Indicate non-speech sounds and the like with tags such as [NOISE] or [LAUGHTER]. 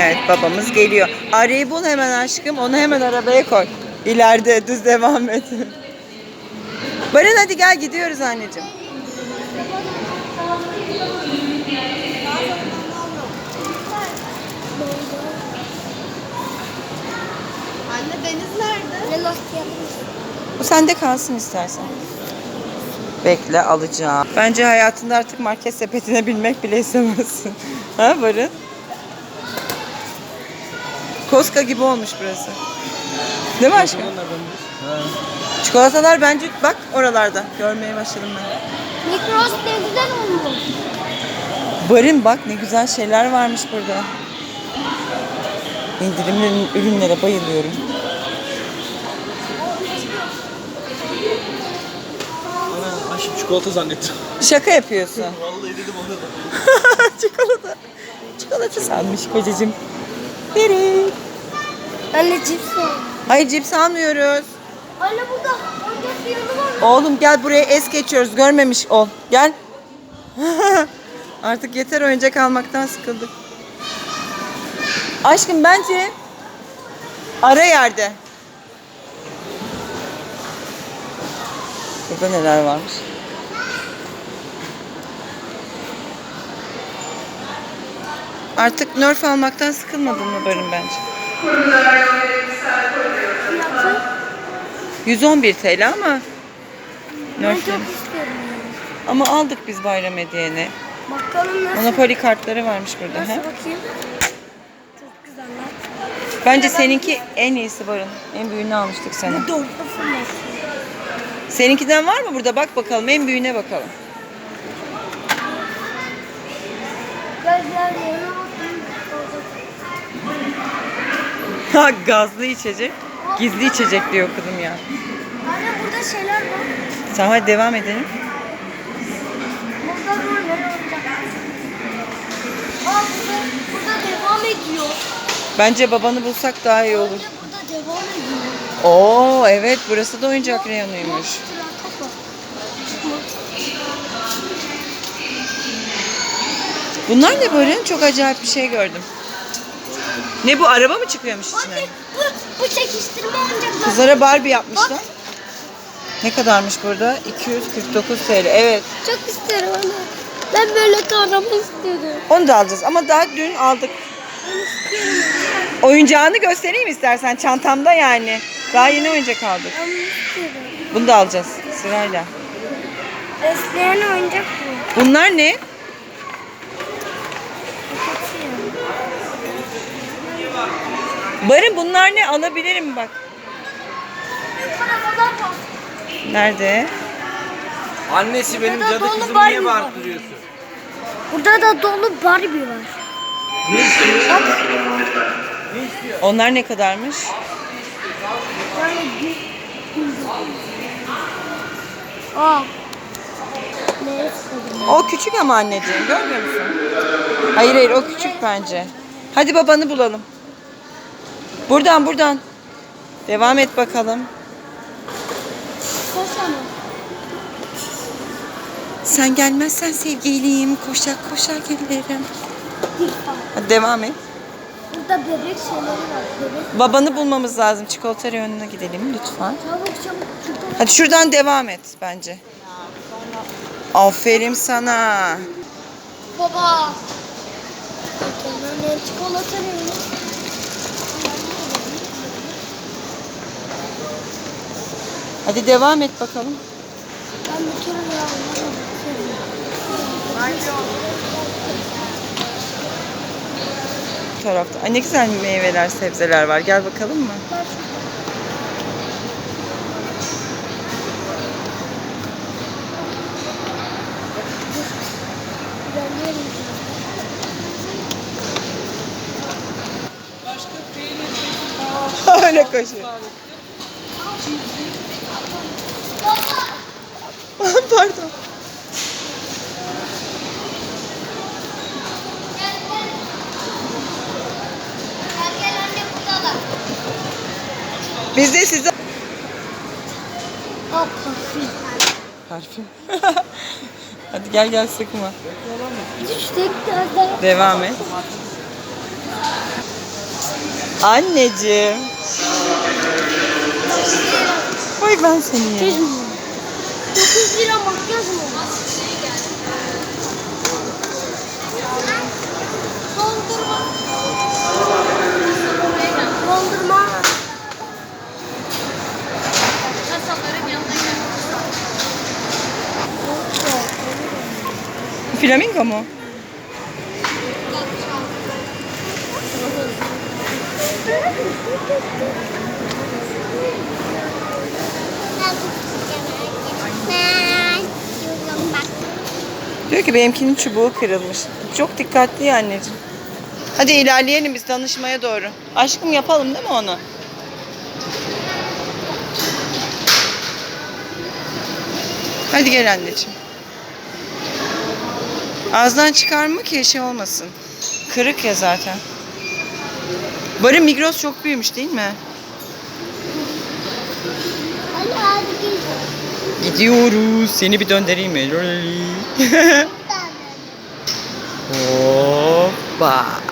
Evet babamız geliyor. Arayı bul hemen aşkım. Onu hemen arabaya koy. İleride düz devam et. Barın hadi gel gidiyoruz anneciğim. Anne deniz nerede? Ne Bu sende kalsın istersen. Bekle alacağım. Bence hayatında artık market sepetine binmek bile istemezsin. [LAUGHS] ha Barın? Koska gibi olmuş burası. Değil mi aşkım? Çikolatalar bence bak oralarda. Görmeye başladım ben. Mikros ne güzel olmuş. Barın bak ne güzel şeyler varmış burada. İndirimli ürünlere bayılıyorum. Çikolata zannettim. Şaka yapıyorsun. [LAUGHS] Vallahi dedim onu [LAUGHS] da. Çikolata. Çikolata sanmış kocacığım. Biri. Anne cips var. Hayır cips almıyoruz. Anne burada oyuncak bir yanı var. Oğlum gel buraya es geçiyoruz. Görmemiş ol. Gel. [LAUGHS] Artık yeter oyuncak almaktan sıkıldık. Aşkım bence ara yerde. Burada neler varmış? Artık Nerf almaktan sıkılmadın mı Barın bence? 111 TL ama Ben çok istiyorum. ama aldık biz bayram hediyeni. Bakalım nasıl. Monopoly kartları varmış burada. Nasıl He? bakayım? Çok güzeller. Bence seninki en iyisi Barın. En büyüğünü almıştık sana. Fırlasın. Seninkinden var mı burada? Bak bakalım. En büyüğüne bakalım. Gel gel yerine bakayım. Ha [LAUGHS] gazlı içecek. Gizli içecek diyor okudum ya. Anne burada şeyler var. Tamam hadi devam edelim. Burada böyle oyuncak. Aa burada, burada devam ediyor. Bence babanı bulsak daha iyi olur. Anne burada devam ediyor. Oo evet burası da oyuncak reyonuymuş. Monster kafa. Bunlar ne Barın? Çok acayip bir şey gördüm. Ne bu? Araba mı çıkıyormuş içine? Anne bu, bu çekiştirme oyuncaklar. Kızlara Barbie yapmışlar. Ne kadarmış burada? 249 TL. Evet. Çok isterim anne. Ben böyle kahraman istiyorum. Onu da alacağız ama daha dün aldık. Oyuncağını göstereyim istersen çantamda yani. Daha yeni oyuncak aldık. İstiyorum. Bunu da alacağız sırayla. Besleyen oyuncak bu. Bunlar ne? Barın bunlar ne? Alabilirim bak. Nerede? Annesi benim Burada cadı dolu kızımı Barbie niye var. bağırtırıyorsun? Burada da dolu Barbie var. Ne istiyor? Onlar ne kadarmış? Aa. Ne? O küçük ama anneciğim görmüyor musun? Hayır hayır o küçük bence. Hadi babanı bulalım. Buradan buradan. Devam et bakalım. Koş ama. Sen gelmezsen sevgiliyim. Koşar koşar gelirim. Hadi devam et. Burada bebek şeyleri var. Bebek. Babanı bulmamız lazım. Çikolata reyonuna gidelim lütfen. Çabuk çabuk. çabuk. Hadi şuradan devam et bence. Aferin sana. Baba. Çikolata ne? Hadi devam et bakalım. Ben bir tarafta. Ay ne güzel meyveler, sebzeler var. Gel bakalım mı? [LAUGHS] Öyle koşuyor. [LAUGHS] Pardon. Biz de size... Hop parfüm. Parfüm. [LAUGHS] Hadi gel gel sıkma. Devam et. Anneciğim. Oy ben seni ya. 9 lira makyaj mı? Dondurma. Dondurma. Flamingo mu? Diyor ki benimkinin çubuğu kırılmış. Çok dikkatli ya anneciğim. Hadi ilerleyelim biz tanışmaya doğru. Aşkım yapalım değil mi onu? Hadi gel anneciğim. Ağzından çıkarma ki şey olmasın. Kırık ya zaten. Barın Migros çok büyümüş değil mi? Hadi hadi gel. Gidiyoruz. Seni bir döndüreyim mi? [LAUGHS] Hoppa.